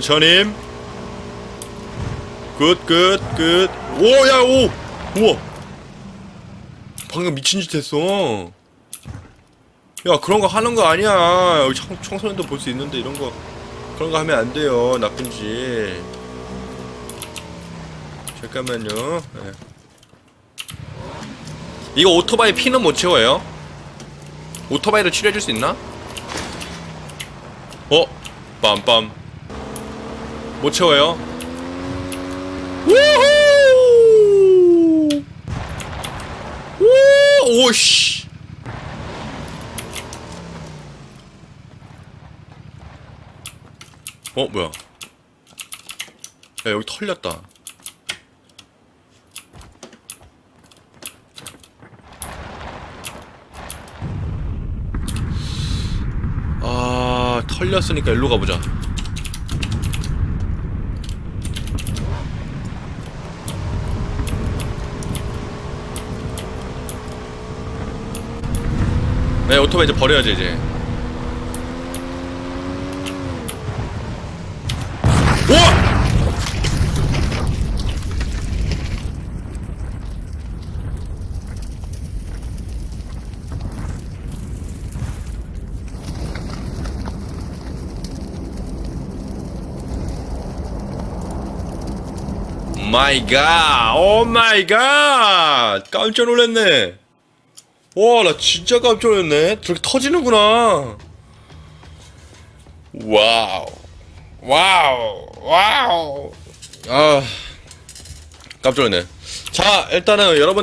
천천히. 굿굿굿 오야 오! 우와. 방금 미친 짓 했어. 야 그런 거 하는 거 아니야. 여기 청, 청소년도 볼 수 있는데 이런 거 그런 거 하면 안 돼요. 나쁜 짓. 잠깐만요. 예. 이거 오토바이 피는 못 채워요? 오토바이로 치료해줄 수 있나? 어? 빰빰 못 채워요. 우후! 오 오씨! 어 뭐야? 야 여기 털렸다. 아 털렸으니까 일로 가보자 네 오토바이 이제 버려야지 이제 우와! 마이 갓! 오 마이 갓! 깜짝 놀랐네. 와, 나 진짜 깜짝 놀랐네. 저렇게 터지는구나. 와우. 와우. 와우. 아. 깜짝 놀랐네. 자, 일단은 여러분들